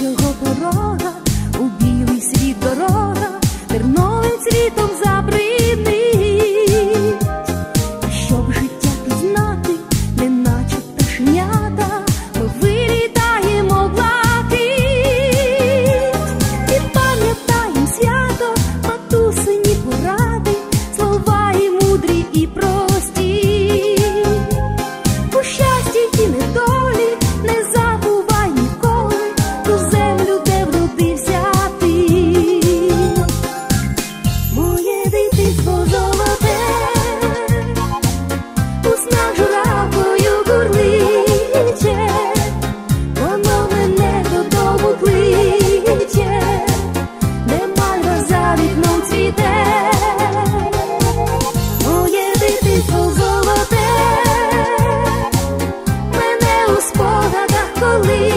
Eu roja, o. slowly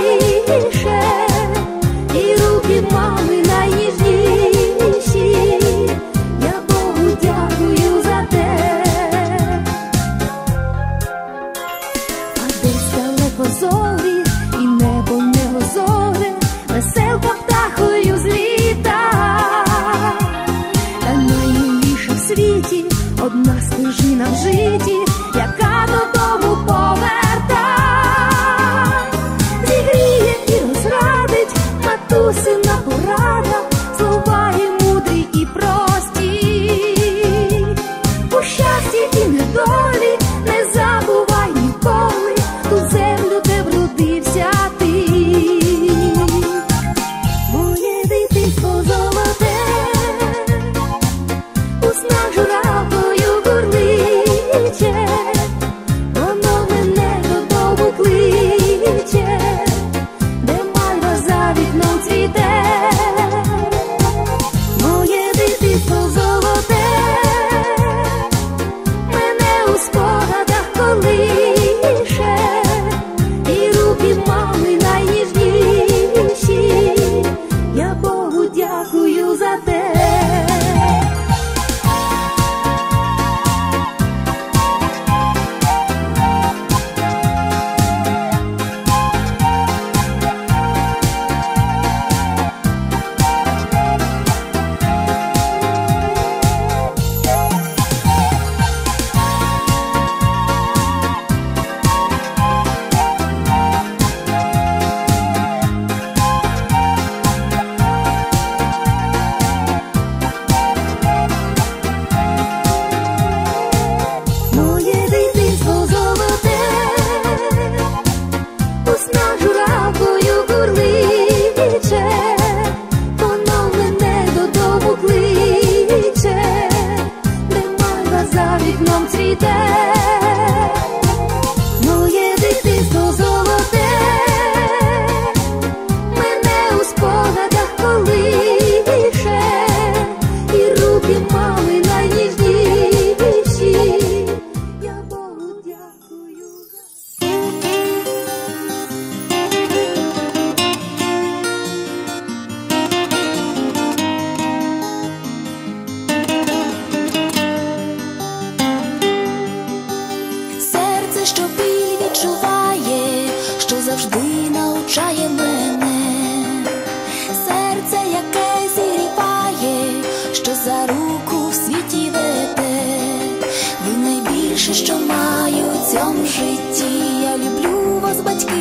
найцінніше, що маю в цьому житті. Я люблю вас, батьки.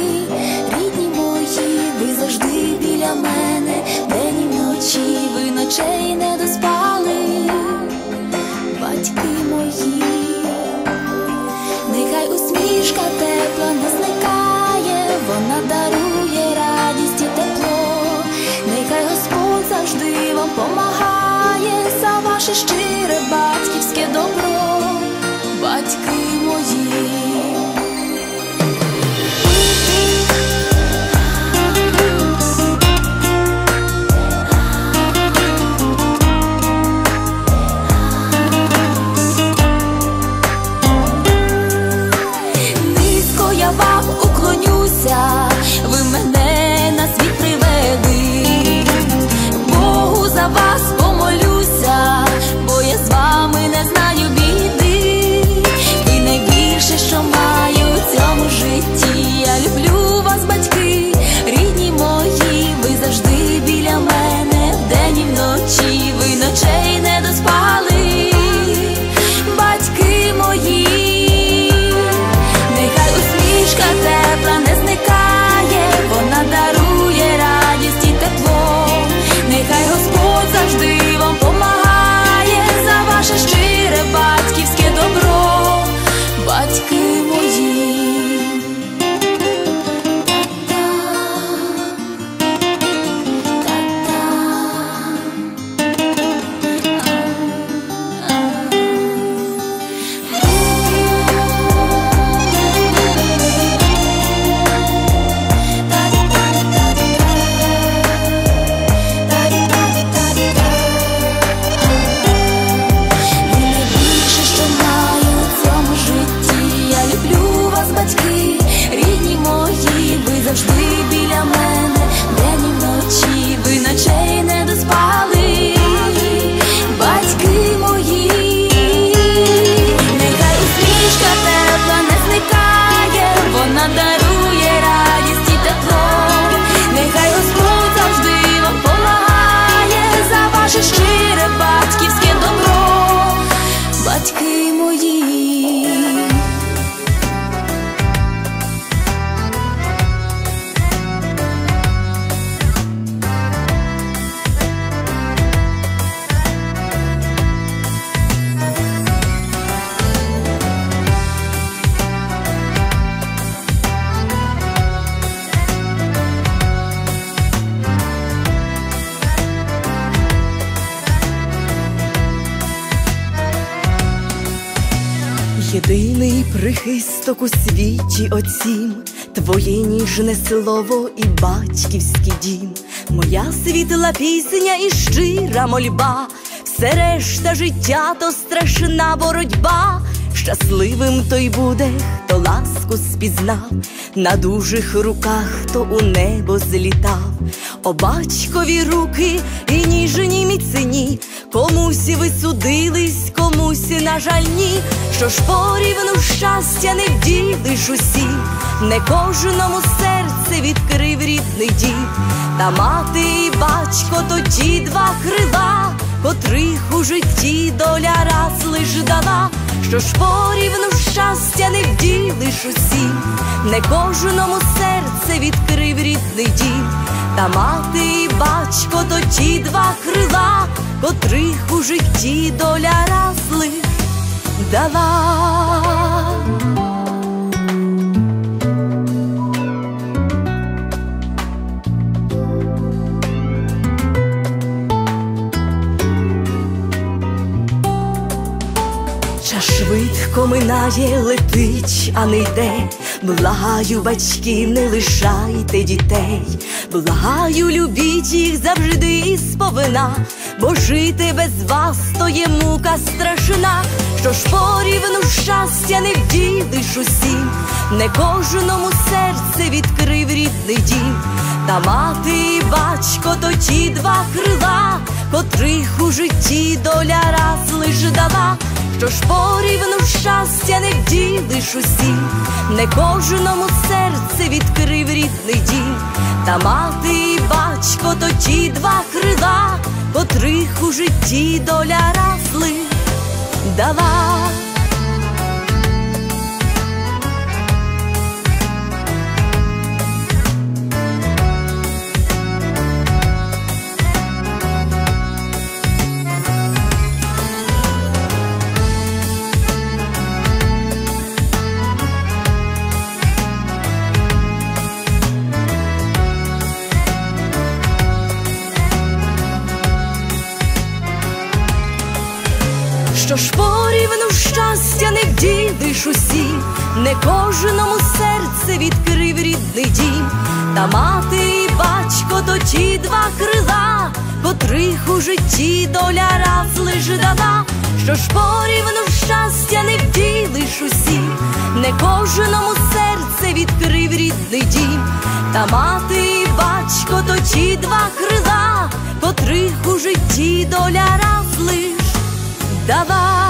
Прихисток у світі оцім, твоє ніжне слово і батьківський дім, моя світла пісня і щира мольба, все решта життя то страшна боротьба. Щасливим той буде, хто ласку спізнав, на дужих руках, хто у небо злітав, О батькові руки і ніжні міцні, комусь ви судились, комусь, на жаль, ні, що ж порівну щастя не вділиш усі, не кожному серце відкрив рідний дім, та мати і батько то ті два крила, котрих у житті доля раз лиш дала що ж порівну щастя не вділиш усім, не кожному серце відкрив рідний дім, та мати і батько то ті два крила, котрих у житті доля раз лиш дала. Швидко минає, летить, а не йде. Благаю, батьки, не лишайте дітей, благаю, любіть їх завжди сповина, бо жити без вас то є мука страшна, що ж порівну щастя не вділиш усім, не кожному серце відкрив рідний дім, та мати і батько то ті два крила, котрих у житті доля раз лиш дала що ж порівну щастя не вділиш усім, не кожному серце відкрив рідний дім, та мати і батько то ті два крила, котрих у житті доля раз дала. Що ж порівну щастя не вділиш усі, не кожному серце відкрив рідний дім, та мати і батько то ті два крила, котрих у житті доля раз лиш дала, що ж порівну щастя не вділиш усі, не кожному серце відкрив рідний дім, та мати і батько то ті два крила, котрих у житті доля раз лиш давай.